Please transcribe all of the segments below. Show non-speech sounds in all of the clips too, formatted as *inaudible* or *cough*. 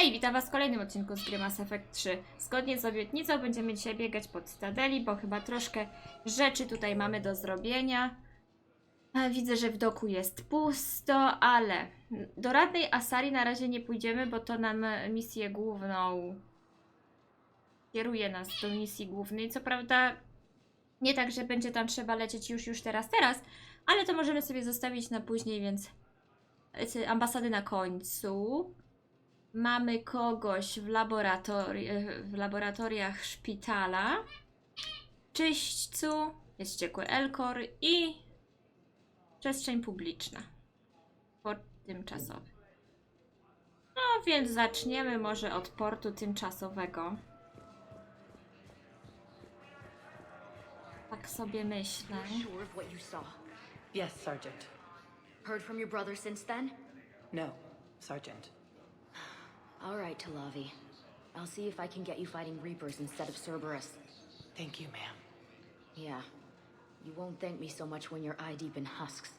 Hej, witam was w kolejnym odcinku z gry Mass Effect 3. Zgodnie z obietnicą będziemy dzisiaj biegać pod Stadeli, bo chyba troszkę rzeczy tutaj mamy do zrobienia. E, Widzę, że w doku jest pusto, ale do radnej Asari na razie nie pójdziemy, bo to nam misję główną kieruje nas do misji głównej. Co prawda nie tak, że będzie tam trzeba lecieć już, już teraz, teraz, ale to możemy sobie zostawić na później, więc ambasady na końcu. Mamy kogoś w, laboratori w laboratoriach szpitala, czyśćcu, jest ciekły Elkor i przestrzeń publiczna. Port tymczasowy. No więc zaczniemy może od portu tymczasowego. Tak sobie myślę. Sure of what you saw. Yes, Sergeant. Heard from your brother since then? No, Sergeant. All right, Talavi. I'll see if I can get you fighting Reapers instead of Cerberus. Thank you, ma'am. Yeah. You won't thank me so much when you're eye deep in husks.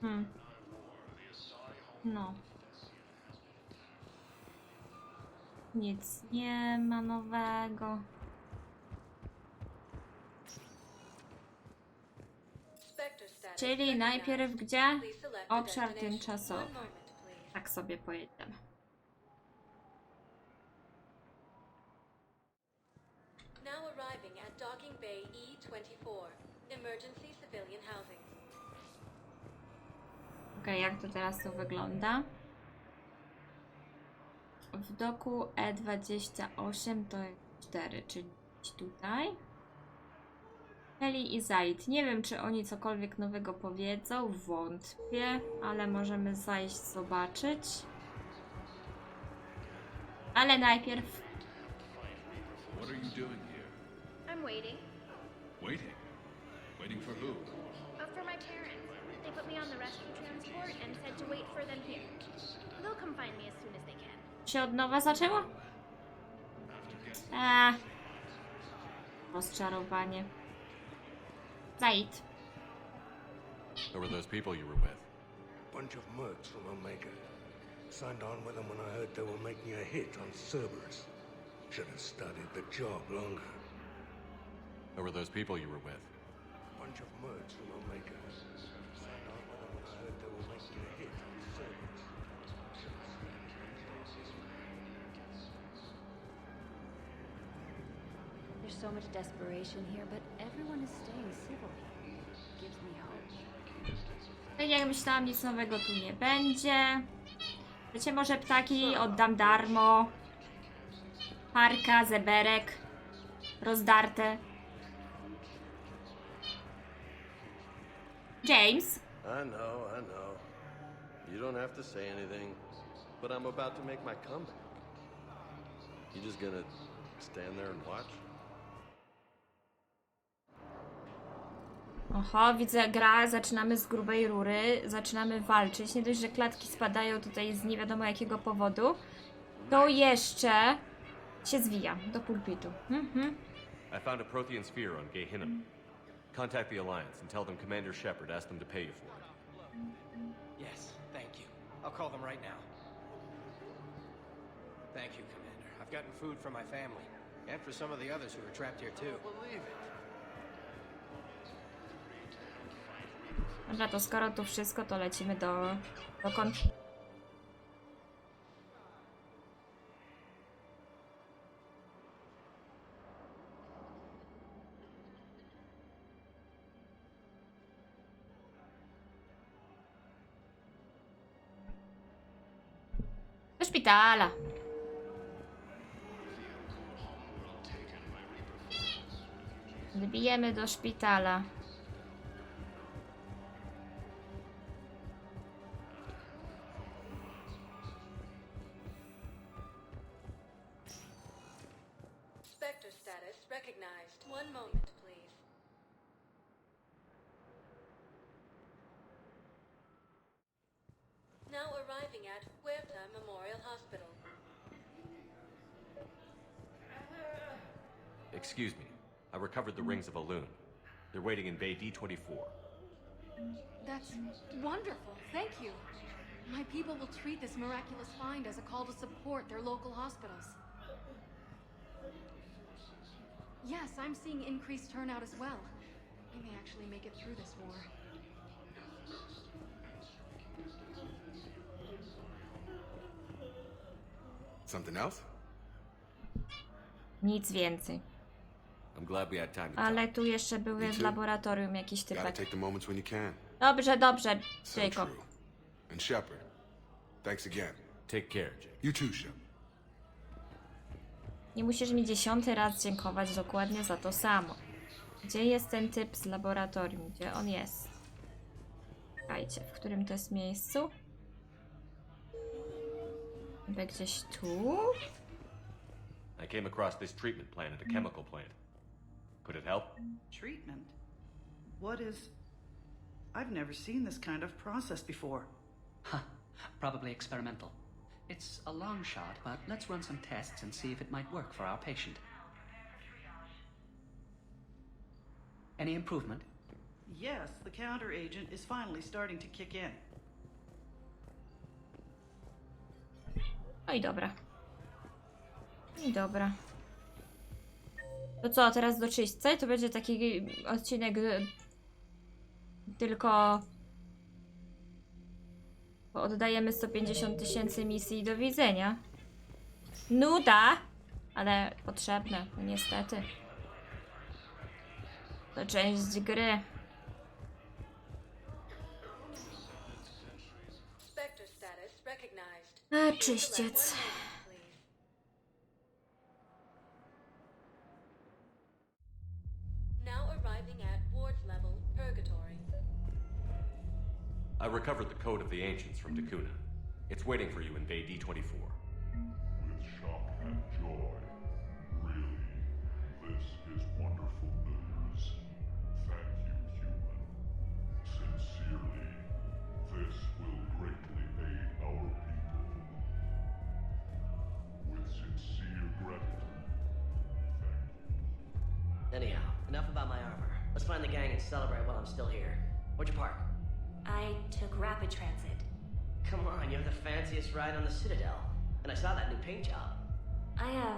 Hmm. No. Nic nie ma nowego. Czyli najpierw gdzie? Obszar tymczasowy. Tak sobie pojedziemy. Now arriving at Docking Bay E24, emergency civilian housing. Okej, jak to teraz tu wygląda? W doku E28 to jest 4, czyli tutaj. Heli i Zaid. Nie wiem, czy oni cokolwiek nowego powiedzą. Wątpię, ale możemy zajść zobaczyć. Ale najpierw What are you doing here? I'm waiting. Waiting. Waiting for who? Uh, for my parents. They put me on the rescue transport and said to wait for them here. They'll come find me as soon as they can. się od nowa zaczęło? Eee. Rozczarowanie. Zaid. Who were those people you were with? Bunch of mercs from Omega. Signed on with them when I heard they were making a hit on Cerberus. Should have studied the job longer. Who were those people you were with? Bunch of mercs from Omega. So much desperation here, but everyone is staying civil here. Gives me hope. Tak jak myślałam, nic nowego tu nie będzie. Wiecie, może ptaki oddam darmo. Parka, zeberek. Rozdarte. James. I know, I know. You don't have to say anything, but I'm about to make my comeback. You just gonna stand there and watch? Oho, widzę gra, zaczynamy z grubej rury, zaczynamy walczyć. Nie dość, że klatki spadają tutaj z nie wiadomo jakiego powodu, to jeszcze się zwija do pulpitu. Mhm. I found a Prothean sphere on Gehinnom. Contact the Alliance and tell them Commander Shepard asked them to pay you for it. Yes, thank you. I'll call them right now. Thank you, Commander. I've gotten food for my family, and for some of the others who are trapped here too. Believe it. Dobra, to skoro tu wszystko, to lecimy do, do kon... Do szpitala. Wybijemy do szpitala. Excuse me. I recovered the rings of Elune. They're waiting in Bay D24. That's wonderful. Thank you. My people will treat this miraculous find as a call to support their local hospitals. Yes, I'm seeing increased turnout as well. We may actually make it through this war. Something else? Nic więcej. Ale tu jeszcze był Me w too. laboratorium jakiś Gotta typek. take the moments when you can. Dobrze, dobrze, So Jacob. true. And Shepard, thanks again. Take care, Jake. You too, Shepard. Nie musisz mi dziesiąty raz dziękować dokładnie za to samo. Gdzie jest ten typ z laboratorium? Gdzie on jest? Czekajcie, w którym to jest miejscu? Chyba gdzieś tu? I came across this treatment plant at a chemical plant. Could it help? Treatment? What is. I've never seen this kind of process before. Huh. Probably experimental. It's a long shot, but let's run some tests and see if it might work for our patient. Any improvement? Yes, the counter agent is finally starting to kick in. No i dobra. I dobra. To co, teraz do czyśćce? To będzie taki odcinek y, tylko bo oddajemy 150 tysięcy misji do widzenia. Nuda, ale potrzebne, no niestety. To część gry. A, czyściec. I recovered the code of the ancients from Dakuna. It's waiting for you in Bay D24. With shock and joy. Really, this is wonderful news. Thank you, human. Sincerely, this will greatly aid our people. With sincere gratitude, thank you. Anyhow, enough about my armor. Let's find the gang and celebrate while I'm still here. Where'd you park? I took rapid transit. Come on, you have the fanciest ride on the Citadel. And I saw that new paint job. I, uh,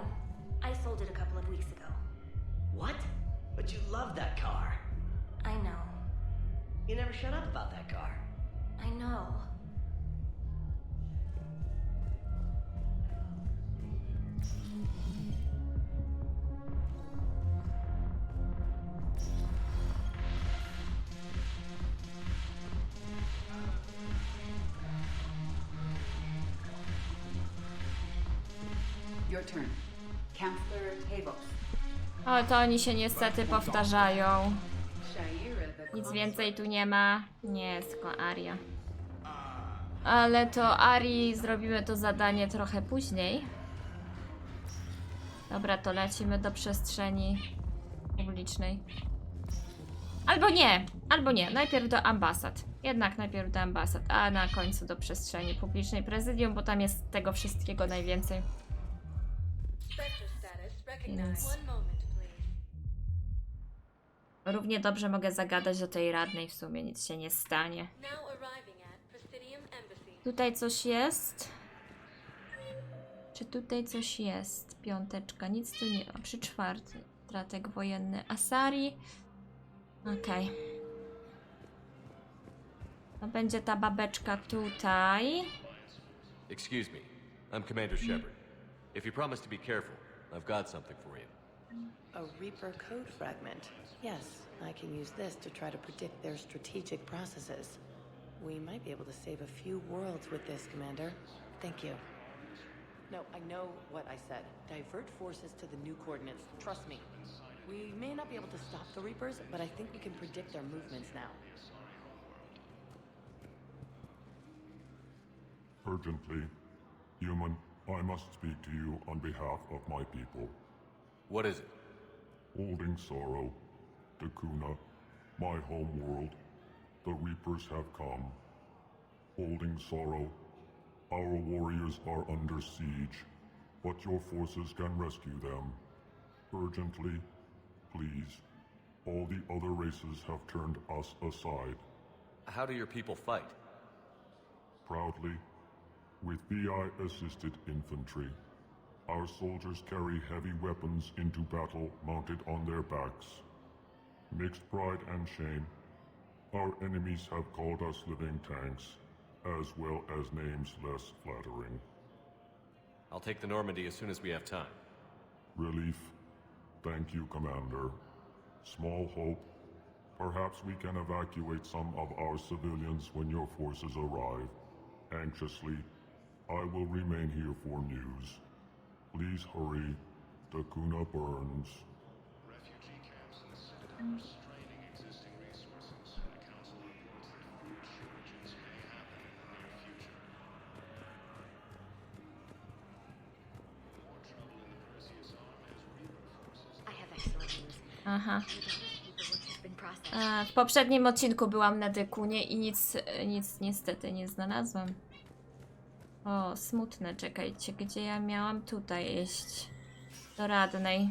I sold it a couple of weeks ago. What? But you love that car. I know. You never shut up about that car. I know. Your turn. O, to oni się niestety powtarzają. Nic więcej tu nie ma. Nie, tylko Aria. Ale to Ari zrobimy to zadanie trochę później. Dobra, to lecimy do przestrzeni publicznej. Albo nie, albo nie. Najpierw do ambasad. Jednak najpierw do ambasad, a na końcu do przestrzeni publicznej prezydium, bo tam jest tego wszystkiego najwięcej. Równie dobrze mogę zagadać do tej radnej w sumie, nic się nie stanie. Now arriving at Presidium Embassy. Tutaj coś jest? Czy tutaj coś jest? Piąteczka, nic tu nie ma. Przy czwarty. Stratek wojenny Asari. Okej. To będzie ta babeczka tutaj. Excuse me. I'm Commander Shepard. If you promise to be careful, I've got something for you. A Reaper code fragment. Yes, I can use this to try to predict their strategic processes. We might be able to save a few worlds with this, Commander. Thank you. No, I know what I said. Divert forces to the new coordinates. Trust me. We may not be able to stop the Reapers, but I think we can predict their movements now. Urgently, human, I must speak to you on behalf of my people. What is it? Holding sorrow, Dakuna, my home world, the Reapers have come. Holding sorrow, our warriors are under siege, but your forces can rescue them. Urgently, please. All the other races have turned us aside. How do your people fight? proudly. With VI assisted infantry, our soldiers carry heavy weapons into battle mounted on their backs. Mixed pride and shame, our enemies have called us living tanks, as well as names less flattering. I'll take the Normandy as soon as we have time. Relief. Thank you, Commander. Small hope. Perhaps we can evacuate some of our civilians when your forces arrive. Anxiously, I will remain here for news. Please hurry. Takuna burns. I have excellent news. Aha. The paperwork has been processed. A, w poprzednim odcinku byłam na Dekunie i nic, nic niestety nie znalazłam. O, smutne, czekajcie, gdzie ja miałam tutaj iść? Do radnej.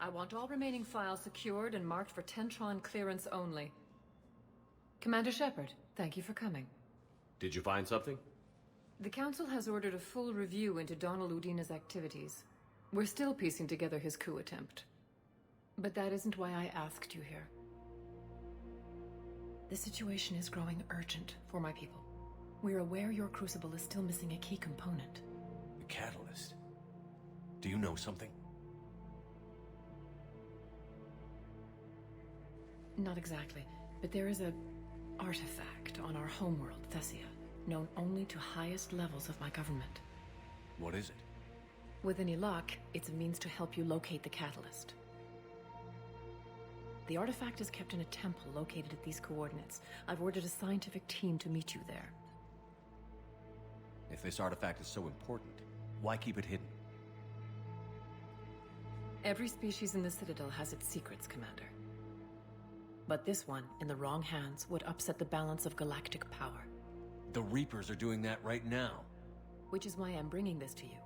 I want all remaining files secured and marked for Tentron clearance only. Commander Shepard, thank you for coming. Did you find something? The Council has ordered a full review into Donald Udina's activities. We're still piecing together his coup attempt. But that isn't why I asked you here. The situation is growing urgent for my people. We're aware your crucible is still missing a key component. The catalyst. Do you know something? Not exactly, but there is a artifact on our homeworld, Thessia, known only to highest levels of my government. What is it? With any luck, it's a means to help you locate the catalyst. The artifact is kept in a temple located at these coordinates. I've ordered a scientific team to meet you there. If this artifact is so important, why keep it hidden? Every species in the Citadel has its secrets, Commander. But this one, in the wrong hands, would upset the balance of galactic power. The Reapers are doing that right now. Which is why I'm bringing this to you.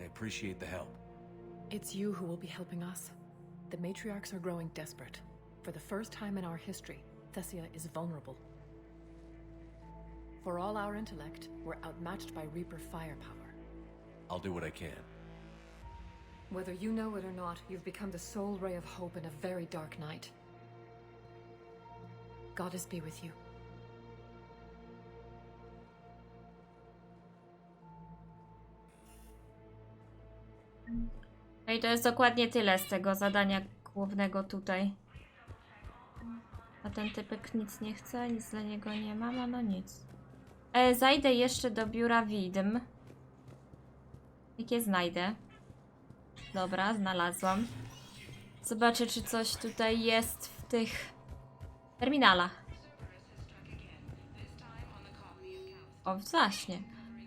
I appreciate the help. It's you who will be helping us. The matriarchs are growing desperate. For the first time in our history, Thessia is vulnerable. For all our intellect, we're outmatched by Reaper firepower. I'll do what I can. Whether you know it or not, you've become the sole ray of hope in a very dark night. Goddess be with you. No i to jest dokładnie tyle z tego zadania głównego tutaj. A ten typek nic nie chce, nic dla niego nie ma, no, no nic. E, zajdę jeszcze do biura widm. Jakie znajdę? Dobra, znalazłam. Zobaczę, czy coś tutaj jest w tych terminalach. O, właśnie.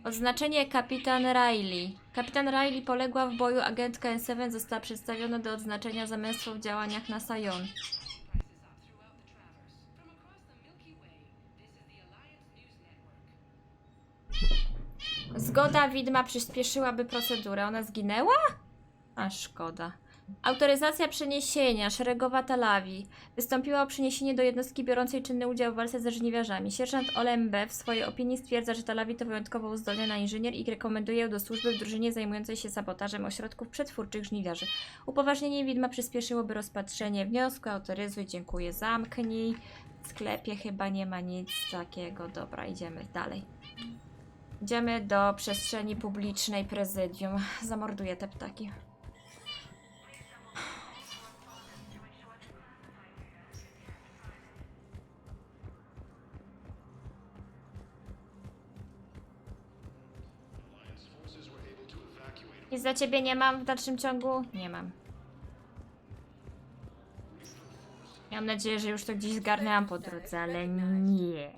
Odznaczenie kapitan Riley. Kapitan Riley poległa w boju, agentka N7 została przedstawiona do odznaczenia za męstwo w działaniach na Sajon. Zgoda widma przyspieszyłaby procedurę. Ona zginęła? A szkoda. Autoryzacja przeniesienia. Szeregowa Talawi. Wystąpiła o przeniesienie do jednostki biorącej czynny udział w walce ze żniwiarzami. Sierżant Olembe w swojej opinii stwierdza, że Talawi to wyjątkowo uzdolniona inżynier i rekomenduje ją do służby w drużynie zajmującej się sabotażem ośrodków przetwórczych żniwiarzy. Upoważnienie widma przyspieszyłoby rozpatrzenie wniosku. Autoryzuj, dziękuję, zamknij. W sklepie chyba nie ma nic takiego. Dobra, idziemy dalej. Idziemy do przestrzeni publicznej prezydium. Zamorduję te ptaki. Nic dla ciebie nie mam w dalszym ciągu? Nie mam. Mam nadzieję, że już to gdzieś zgarnęłam po drodze, ale nie.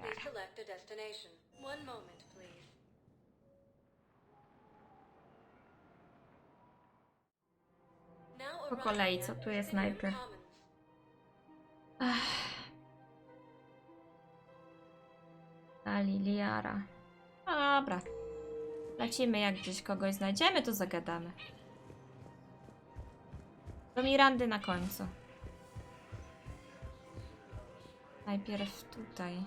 Po kolei, co tu jest najpierw? Ta Liliara. Dobra. Lecimy, jak gdzieś kogoś znajdziemy, to zagadamy. Do Mirandy na końcu. Najpierw tutaj.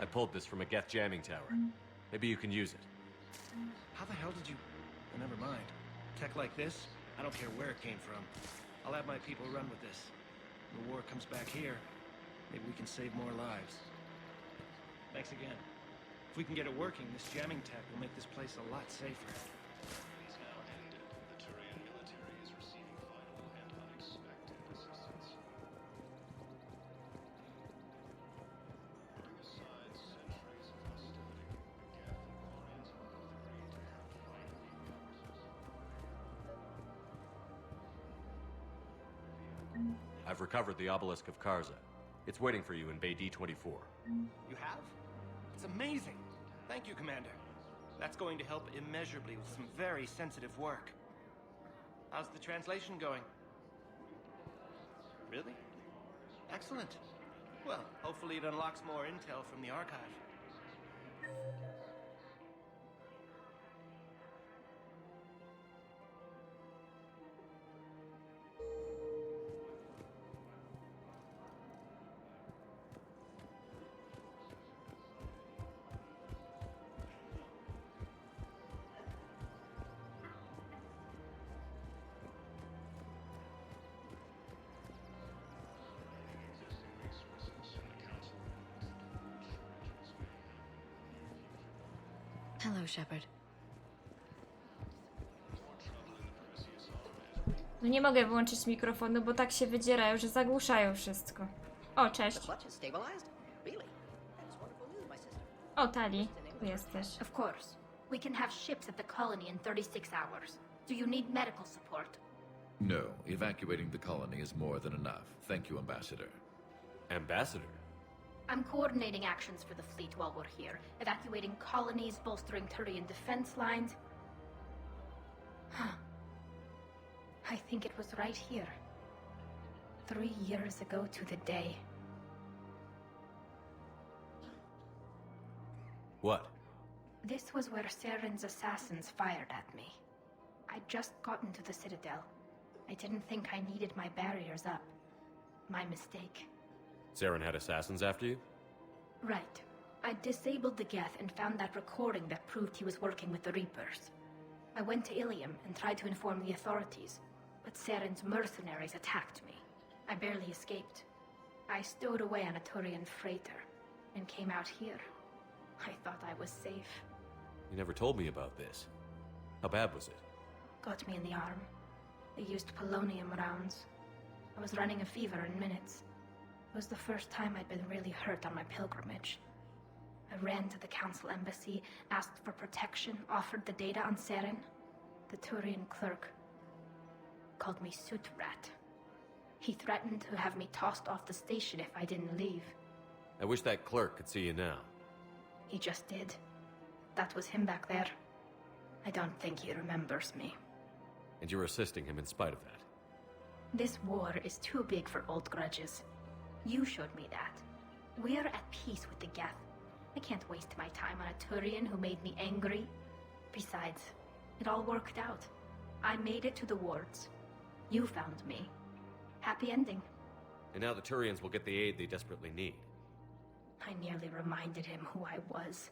I pulled this from a Geth jamming tower. Maybe you can use it. How the hell did you... Never mind. Tech like this, I don't care where it came from. I'll have my people run with this. The war comes back here, maybe we can save more lives. Thanks again. If we can get it working, this jamming tech will make this place a lot safer. Recovered the obelisk of Karza. It's waiting for you in Bay D24. You have? It's amazing. Thank you, Commander. That's going to help immeasurably with some very sensitive work. How's the translation going? Really? Excellent. Well, hopefully it unlocks more intel from the archive. Hello, Shepard. No nie mogę wyłączyć mikrofonu, bo tak się wydzierają, że zagłuszają wszystko. O, cześć. O, Tali. Tu jesteś. Of course. We can have ships at the colony in 36 hours. Do you need medical support? No, evacuating the colony is more than enough. Thank you, Ambassador. Ambassador? I'm coordinating actions for the fleet while we're here, evacuating colonies, bolstering Turian defense lines. Huh. I think it was right here. Three years ago to the day. What? This was where Saren's assassins fired at me. I'd just gotten to the Citadel. I didn't think I needed my barriers up. My mistake. Saren had assassins after you? Right. I disabled the Geth and found that recording that proved he was working with the Reapers. I went to Ilium and tried to inform the authorities, but Saren's mercenaries attacked me. I barely escaped. I stowed away on a Turian freighter and came out here. I thought I was safe. You never told me about this. How bad was it? Got me in the arm. They used polonium rounds. I was running a fever in minutes. It was the first time I'd been really hurt on my pilgrimage. I ran to the council embassy, asked for protection, offered the data on Seren. The Turian clerk called me soot rat. He threatened to have me tossed off the station if I didn't leave. I wish that clerk could see you now. He just did. That was him back there. I don't think he remembers me. And you're assisting him in spite of that. This war is too big for old grudges. You showed me that. We're at peace with the Geth. I can't waste my time on a Turian who made me angry. Besides, it all worked out. I made it to the wards. You found me. Happy ending. And now the Turians will get the aid they desperately need. I nearly reminded him who I was.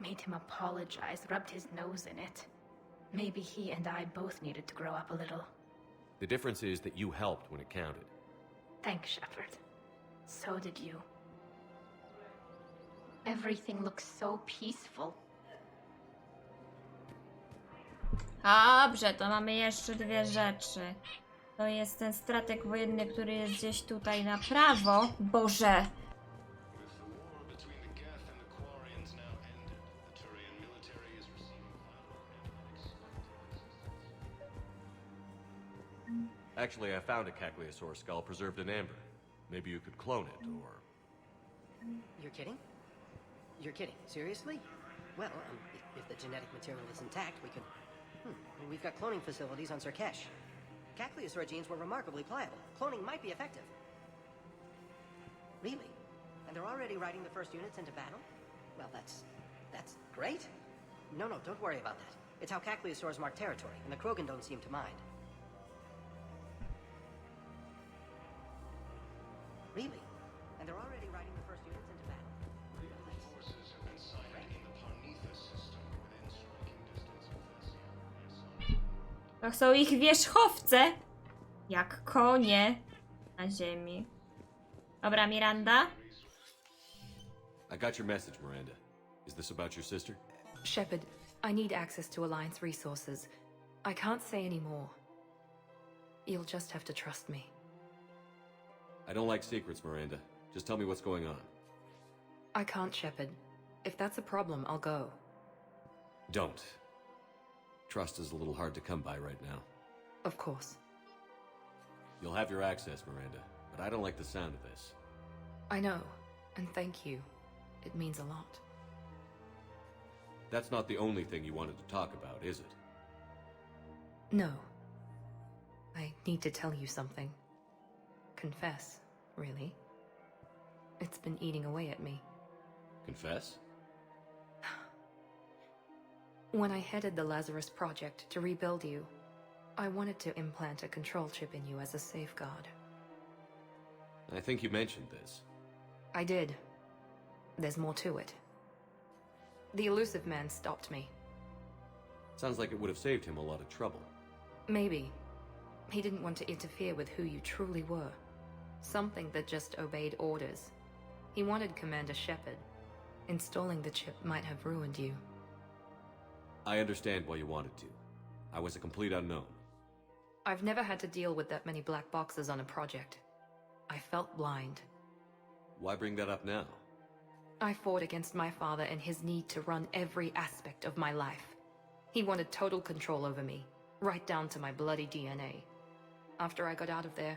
Made him apologize, rubbed his nose in it. Maybe he and I both needed to grow up a little. The difference is that you helped when it counted. Thanks, Shepard. So did you. Everything looks so peaceful. Dobrze, to mamy jeszcze dwie rzeczy. To jest ten stratek wojenny, który jest gdzieś tutaj na prawo. Boże! Actually, I found a Cagliasaur skull preserved in amber. Maybe you could clone it, or... You're kidding? You're kidding. Seriously? Well, um, if, the genetic material is intact, we could... Hmm. We've got cloning facilities on Sarkesh. Cacliosaur genes were remarkably pliable. Cloning might be effective. Really? And they're already riding the first units into battle? Well, that's... that's great. No, no, don't worry about that. It's how Cacliosaurs mark territory, and the Krogan don't seem to mind. Really? And they're already riding the first units into battle. To są ich wierzchowce. Jak konie na ziemi. Dobra, Miranda. I got your message, Miranda. Is this about your sister? Shepard, I need access to Alliance resources. I can't say any more. You'll just have to trust me. I don't like secrets, Miranda. Just tell me what's going on. I can't, Shepard. If that's a problem, I'll go. Don't. Trust is a little hard to come by right now. Of course. You'll have your access, Miranda, but I don't like the sound of this. I know, and thank you. It means a lot. That's not the only thing you wanted to talk about, is it? No. I need to tell you something. Confess, really. It's been eating away at me. Confess? *sighs* When I headed the Lazarus Project to rebuild you, I wanted to implant a control chip in you as a safeguard. I think you mentioned this. I did. There's more to it. The elusive man stopped me. Sounds like it would have saved him a lot of trouble. Maybe. He didn't want to interfere with who you truly were. Something that just obeyed orders. He wanted Commander Shepard. Installing the chip might have ruined you. I understand why you wanted to. I was a complete unknown. I've never had to deal with that many black boxes on a project. I felt blind. Why bring that up now? I fought against my father and his need to run every aspect of my life. He wanted total control over me, right down to my bloody DNA. After I got out of there,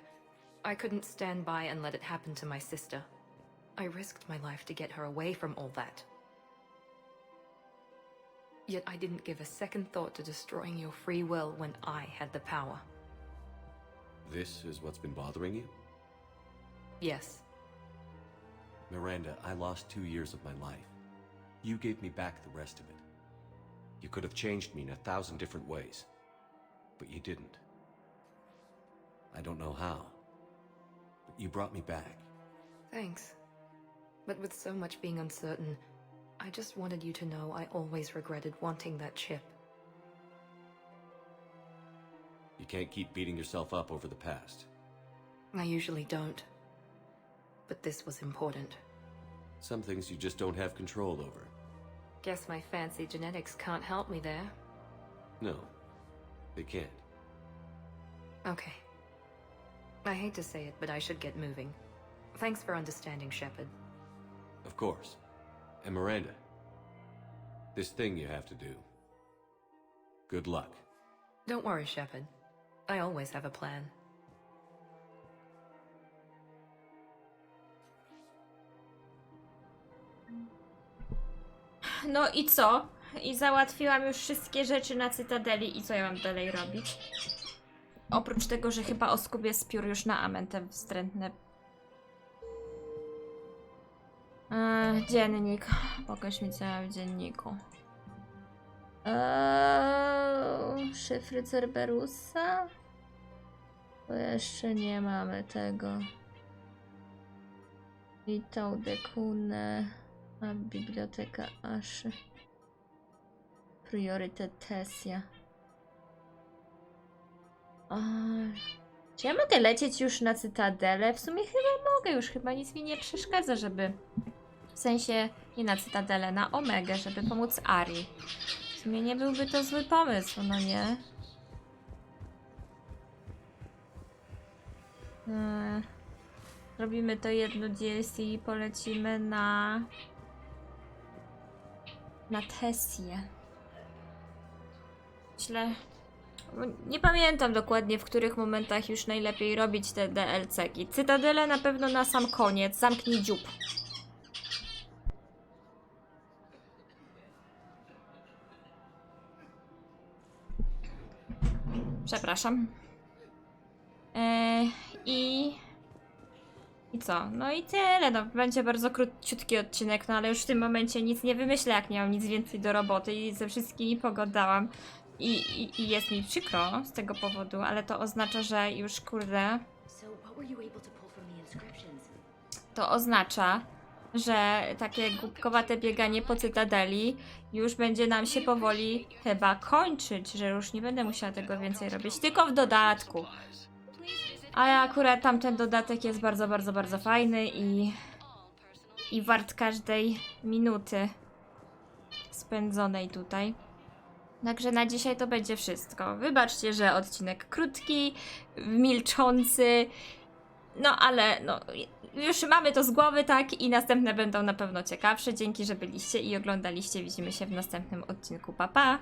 I couldn't stand by and let it happen to my sister. I risked my life to get her away from all that. Yet I didn't give a second thought to destroying your free will when I had the power. This is what's been bothering you? Yes, Miranda, I lost two years of my life. You gave me back the rest of it. You could have changed me in a thousand different ways, but you didn't. I don't know how, you brought me back. thanks. But with so much being uncertain, I just wanted you to know I always regretted wanting that chip. You can't keep beating yourself up over the past. I usually don't. But this was important. Some things you just don't have control over. Guess my fancy genetics can't help me there. No, they can't. Okay. I hate to say it, but I should get moving. Thanks for understanding, Shepard. Of course. And Miranda, this thing you have to do. Good luck. Don't worry, Shepard. I always have a plan. No i co? I załatwiłam już wszystkie rzeczy na Cytadeli i co ja mam dalej robić? Oprócz tego, że chyba oskubię z piór już na amen te. Eee, dziennik. Pokaż mi co w dzienniku. Eee, szyfry Cerberusa? Bo jeszcze nie mamy tego. Witał Dekune. A biblioteka Aszy. Priorytet Tesja. Czy ja mogę lecieć już na Cytadelę? W sumie chyba mogę już, chyba nic mi nie przeszkadza, żeby... W sensie nie na Cytadelę, na Omegę, żeby pomóc Ari. W sumie nie byłby to zły pomysł, no nie? Eee, Robimy to jedno DLC i polecimy na... Na Tessię. Myślę... Nie pamiętam dokładnie, w których momentach już najlepiej robić te DLC-ki. Cytadele na pewno na sam koniec. Zamknij dziób. Przepraszam. E, I I co? No i tyle, no będzie bardzo króciutki odcinek, no ale już w tym momencie nic nie wymyślę, jak nie mam nic więcej do roboty i ze wszystkimi pogadałam. I, i, I jest mi przykro z tego powodu, ale to oznacza, że już kurde, to oznacza, że takie głupkowate bieganie po cytadeli już będzie nam się powoli chyba kończyć, że już nie będę musiała tego więcej robić, tylko w dodatku. A akurat tamten dodatek jest bardzo, bardzo, bardzo fajny i, i wart każdej minuty spędzonej tutaj. Także na dzisiaj to będzie wszystko. Wybaczcie, że odcinek krótki, milczący, no ale no, już mamy to z głowy, tak? I następne będą na pewno ciekawsze. Dzięki, że byliście i oglądaliście. Widzimy się w następnym odcinku. Pa, pa!